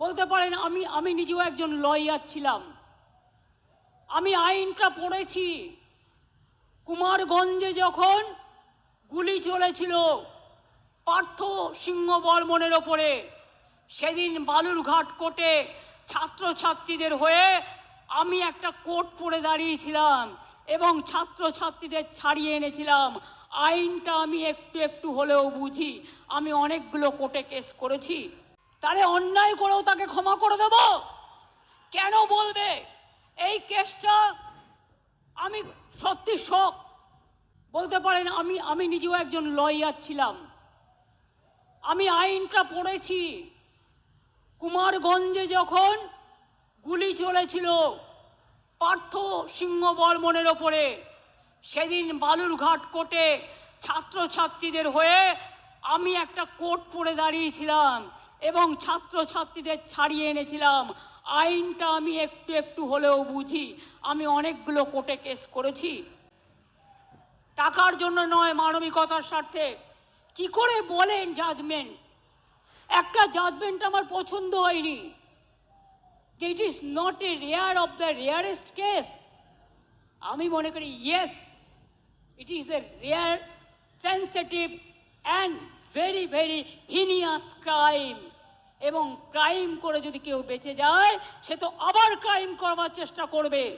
বলতে পারেন, আমি আমি নিজেও একজন লয়ার ছিলাম। আমি আইনটা পড়েছি। কুমারগঞ্জে যখন গুলি চলেছিল পার্থ সিংহ বর্মনের ওপরে, সেদিন বালুরঘাট কোর্টে ছাত্রছাত্রীদের হয়ে আমি একটা কোর্ট পড়ে দাঁড়িয়েছিলাম এবং ছাত্রছাত্রীদের ছাড়িয়ে এনেছিলাম। আইনটা আমি একটু একটু হলেও বুঝি, আমি অনেকগুলো কোর্টে কেস করেছি। তারে অন্যায় করেও তাকে ক্ষমা করে দেব। কেন বলবে? এই কেসটা আমি সত্যি শখ বলতে পারেন, আমি আমি নিজেও একজন লয়ার ছিলাম। আমি আইনটা পড়েছি। কুমারগঞ্জে যখন গুলি চলেছিল পার্থ সিংহ বর্মনের ওপরে, সেদিন বালুরঘাট কোর্টে ছাত্রছাত্রীদের হয়ে আমি একটা কোর্ট পড়ে দাঁড়িয়েছিলাম। এবং ছাত্রছাত্রীদের ছাড়িয়ে এনেছিলাম। আইনটা আমি একটু একটু হলেও বুঝি। আমি অনেকগুলো কোর্টে কেস করেছি। টাকার জন্য নয়, মানবিকতার স্বার্থে। কি করে বলেন জাজমেন্ট একটা জাজমেন্ট আমার পছন্দ হয়নি। It is not a rare of the rarest case আমি মনে করি yes it is the rare sensitive and very very heinous crime এবং ক্রাইম করে যদি কেউ বেঁচে যায়, সে তো আবার ক্রাইম করবার চেষ্টা করবে।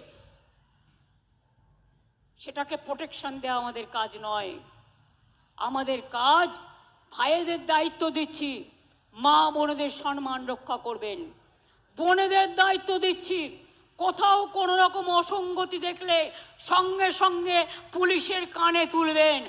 সেটাকে প্রোটেকশন দেওয়া আমাদের কাজ নয়। আমাদের কাজ ভাইয়েদের দায়িত্ব দিচ্ছি। মা বোনেদের সম্মান রক্ষা করবেন। বোনেদের দায়িত্ব দিচ্ছি। কোথাও কোনো রকম অসঙ্গতি দেখলে সঙ্গে সঙ্গে পুলিশের কানে তুলবেন।